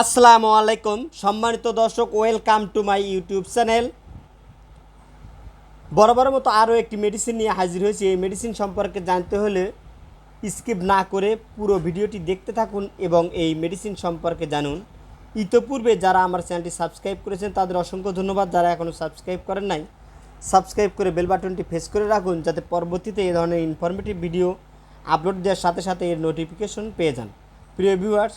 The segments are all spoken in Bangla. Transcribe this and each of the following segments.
আসসালামু আলাইকুম। সম্মানিত দর্শক, welcome to my YouTube channel. বরাবর মতো আরও একটি মেডিসিন নিয়ে হাজির হয়েছি। এই মেডিসিন সম্পর্কে জানতে হলে স্কিপ না করে পুরো ভিডিওটি দেখতে থাকুন এবং এই মেডিসিন সম্পর্কে জানুন। ইতোপূর্বে যারা আমার চ্যানেলটি সাবস্ক্রাইব করেছেন, তাদের অসংখ্য ধন্যবাদ। যারা এখনও সাবস্ক্রাইব করেন নাই সাবস্ক্রাইব করে বেল বাটনটি ফেস করে রাখুন যাতে পরবর্তীতে এই ধরনের ইনফরমেটিভ ভিডিও আপলোড দেওয়ার সাথে সাথে এর নোটিফিকেশন পেয়ে যান। প্রিয় ভিউয়ার্স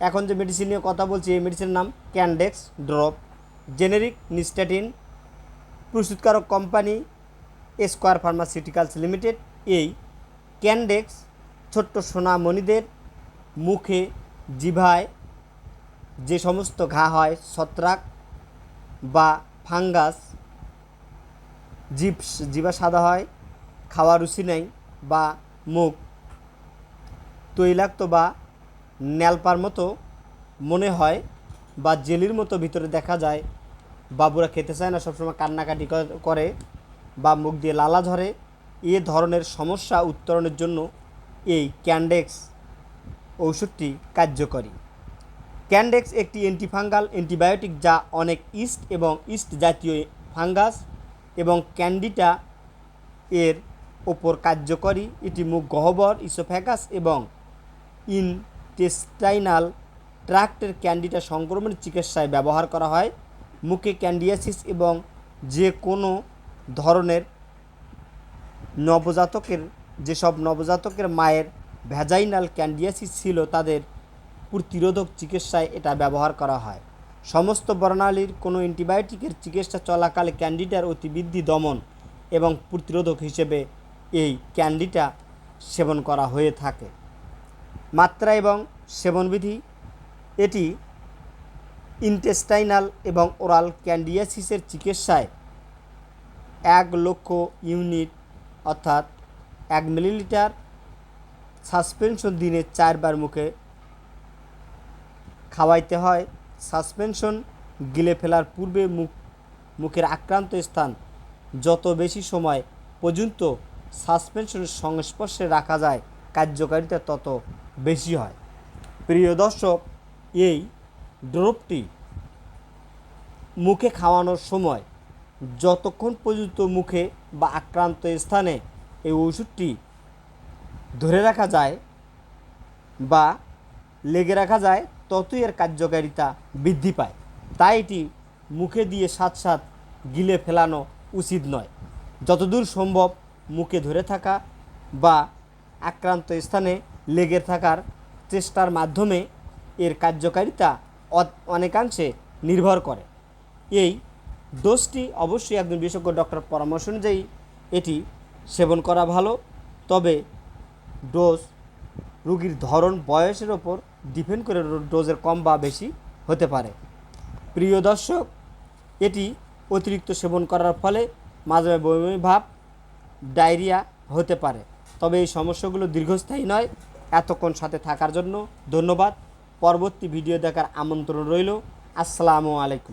এখন যে মেডিসিন নিয়ে কথা বলছি, এই মেডিসিনের নাম ক্যান্ডেক্স ড্রপ জেনেরিক নিস্টাটিন প্রস্তুতকারক কোম্পানি স্কোয়ার ফার্মাসিউটিক্যালস লিমিটেড এই ক্যান্ডেক্স ছোট্ট সোনামণিদের মুখে জিভায় যে সমস্ত ঘা হয়, ছত্রাক বা ফাঙ্গাস জিভ জিভা সাদা হয় খাওয়া রুচি নেই বা মুখ তৈলাক্ত বা ন্যালপার মতো মনে হয় বা জেলির মতো ভিতরে দেখা যায়। বাবুরা খেতে চায় না, সবসময় কান্নাকাটি করে বা মুখ দিয়ে লালা ঝরে। এ ধরনের সমস্যা উত্তরণের জন্য এই ক্যান্ডেক্স ঔষধটি কার্যকরী। ক্যান্ডেক্স একটি অ্যান্টিফাঙ্গাল অ্যান্টিবায়োটিক যা অনেক ইস্ট এবং ইস্ট জাতীয় ফাঙ্গাস এবং ক্যান্ডিটা এর ওপর কার্যকরী। এটি মুখ, গহ্বর, ইসোফ্যাগাস এবং ইনটেস্টাইনাল ট্রাক্টের ক্যান্ডিটা সংক্রমণের চিকিৎসায় ব্যবহার করা হয়। মুখে ক্যান্ডিয়াসিস এবং যে কোনো ধরনের নবজাতকের, যেসব নবজাতকের মায়ের ভ্যাজাইনাল ক্যান্ডিয়াসিস ছিল, তাদের প্রতিরোধক চিকিৎসায় এটা ব্যবহার করা হয়। সমস্ত বর্ণালীর কোনো অ্যান্টিবায়োটিকের চিকিৎসা চলাকালে ক্যান্ডিডার অতিবৃদ্ধি দমন এবং প্রতিরোধক হিসেবে এই ক্যান্ডিটা সেবন করা হয়ে থাকে। মাত্রা এবং সেবনবিধি, এটি ইন্টেস্টাইনাল এবং ওরাল ক্যান্ডিয়াসিসের চিকিৎসায় এক লক্ষ ইউনিট অর্থাৎ এক মিলিলিটার সাসপেনশন দিনে চারবার মুখে খাওয়াইতে হয়। সাসপেনশন গিলে ফেলার পূর্বে মুখ, মুখের আক্রান্ত স্থান যত বেশি সময় পর্যন্ত সাসপেনশনের সংস্পর্শে রাখা যায়, কার্যকারিতা তত বেশি হয়। প্রিয় দর্শক, এই ড্রপটি মুখে খাওয়ানোর সময় যতক্ষণ পর্যন্ত মুখে বা আক্রান্ত স্থানে এই ওষুধটি ধরে রাখা যায় বা লেগে রাখা যায়, ততই এর কার্যকারিতা বৃদ্ধি পায়। তাই এটি মুখে দিয়ে সাত সাত গিলে ফেলানো উচিত নয়। যতদূর সম্ভব মুখে ধরে থাকা বা আক্রান্ত স্থানে লেগে থাকার চেষ্টার মাধ্যমে এর কার্যকারিতা অনেকাংশে নির্ভর করে। এই ডোজটি অবশ্যই একজন বিশেষজ্ঞ ডক্টর পরামর্শ অনুযায়ী এটি সেবন করা ভালো, তবে ডোজ রুগীর ধরন, বয়সের ওপর ডিপেন্ড করে ডোজের কম বা বেশি হতে পারে। প্রিয় দর্শক, এটি অতিরিক্ত সেবন করার ফলে মাঝে মাঝে বমি, ভাব, ডায়রিয়া হতে পারে, তবে এই সমস্যাগুলো দীর্ঘস্থায়ী নয়। এতক্ষণ সাথে থাকার জন্য ধন্যবাদ। পরবর্তী ভিডিও দেখার আমন্ত্রণ রইল। আসসালামু আলাইকুম।